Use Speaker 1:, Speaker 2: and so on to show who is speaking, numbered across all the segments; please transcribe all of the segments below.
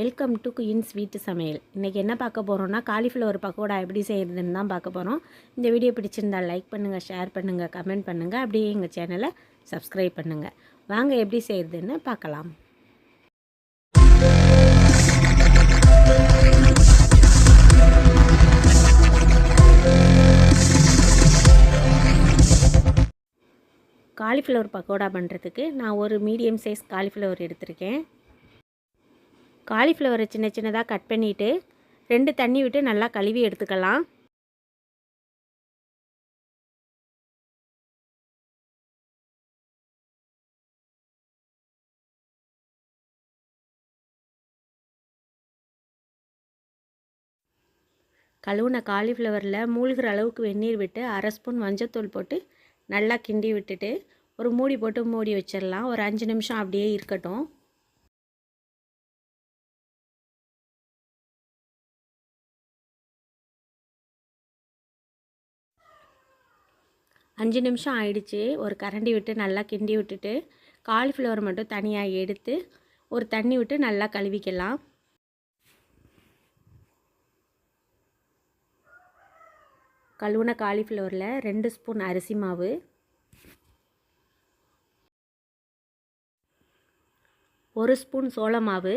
Speaker 1: Welcome to queen sweet சமையல். இன்றைக்கி என்ன பார்க்க போகிறோம்னா காலிஃப்ளவர் பக்கோடா எப்படி செய்கிறதுன்னு தான் பார்க்க போகிறோம் இந்த வீடியோ பிடிச்சிருந்தா லைக் பண்ணுங்கள் ஷேர் பண்ணுங்கள் கமெண்ட் பண்ணுங்கள் அப்படியே எங்கள் சேனலை சப்ஸ்கிரைப் பண்ணுங்கள் வாங்க எப்படி செய்கிறதுன்னு பார்க்கலாம். காலிஃப்ளவர் பக்கோடா பண்ணுறதுக்கு நான் ஒரு மீடியம் சைஸ் காலிஃப்ளவர் எடுத்திருக்கேன். காலிஃப்ளவரை சின்ன சின்னதாக கட் பண்ணிவிட்டு ரெண்டு தண்ணி விட்டு நல்லா கழுவி எடுத்துக்கலாம். கழுவுன காலிஃப்ளவரில் மூழ்கிற அளவுக்கு வெந்நீர் விட்டு அரை ஸ்பூன் மஞ்சத்தூள் போட்டு நல்லா கிண்டி விட்டுட்டு ஒரு மூடி போட்டு மூடி வச்சிடலாம் ஒரு அஞ்சு நிமிஷம் அப்படியே இருக்கட்டும். அஞ்சு நிமிஷம் ஆயிடுச்சு. ஒரு கரண்டி விட்டு நல்லா கிண்டி விட்டுட்டு காலிஃப்ளவர் மட்டும் தனியாக எடுத்து ஒரு தண்ணி விட்டு நல்லா கழுவிக்கலாம். கழுவுன காலிஃப்ளவரில் ரெண்டு ஸ்பூன் அரிசி மாவு. ஒரு ஸ்பூன் சோள மாவு.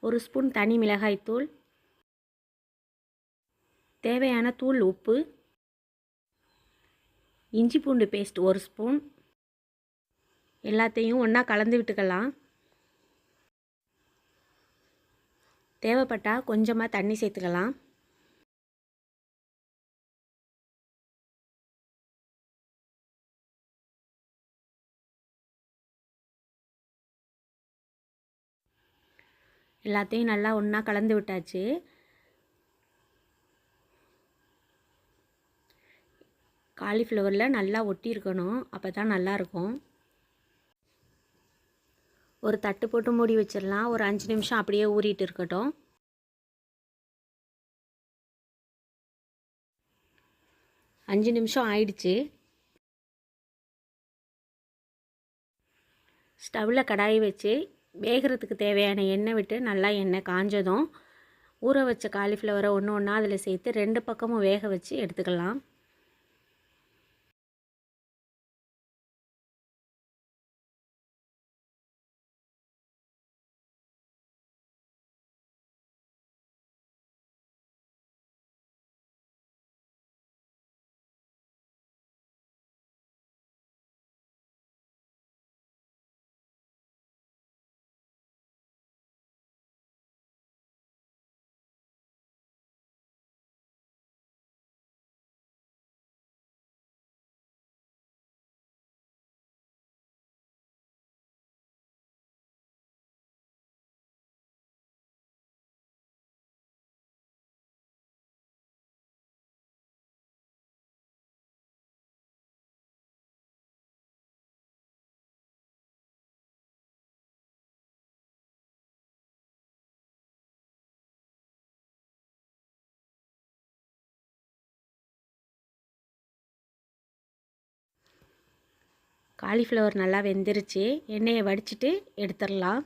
Speaker 1: ஒரு ஸ்பூன் தனி மிளகாய்த்தூள் தேவையான தூள் உப்பு இஞ்சி பூண்டு பேஸ்ட் ஒரு ஸ்பூன். எல்லாத்தையும் ஒன்றா கலந்து விட்டுக்கலாம். தேவைப்பட்டால் கொஞ்சமாக தண்ணி சேர்த்துக்கலாம். எல்லாத்தையும் நல்லா ஒன்றா கலந்து விட்டாச்சு. காலிஃப்ளவரில் நல்லா ஒட்டி இருக்கணும் அப்போ தான் நல்லாயிருக்கும். ஒரு தட்டு போட்டு மூடி வச்சிடலாம். ஒரு அஞ்சு நிமிஷம் அப்படியே ஊறிட்டு இருக்கட்டும். அஞ்சு நிமிஷம் ஆயிடுச்சு. ஸ்டவ்வில் கடாயை வச்சு வேகிறதுக்கு தேவையான எண்ணெய் விட்டு நல்லா எண்ணெய் காஞ்சதும் ஊற வச்ச காலிஃப்ளவரை ஒன்று ஒன்றா அதில் சேர்த்து ரெண்டு பக்கமும் வேக வச்சு எடுத்துக்கலாம். காலிஃப்ளவர் நல்லா வெந்துருச்சு. எண்ணெயை வடிச்சிட்டு எடுத்துடலாம்.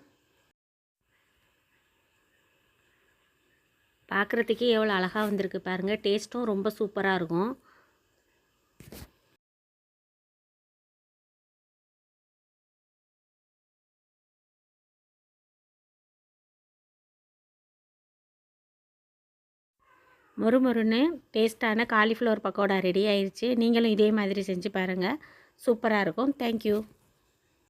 Speaker 1: பார்க்குறதுக்கே எவ்வளோ அழகாக வந்திருக்கு பாருங்கள் டேஸ்ட்டும் ரொம்ப சூப்பராக இருக்கும். மொறுமொறுன்னு டேஸ்ட்டான காலிஃப்ளவர் பக்கோடா ரெடி ஆயிடுச்சு நீங்களும் இதே மாதிரி செஞ்சு பாருங்கள் சூப்பராக இருக்கும். தேங்க்யூ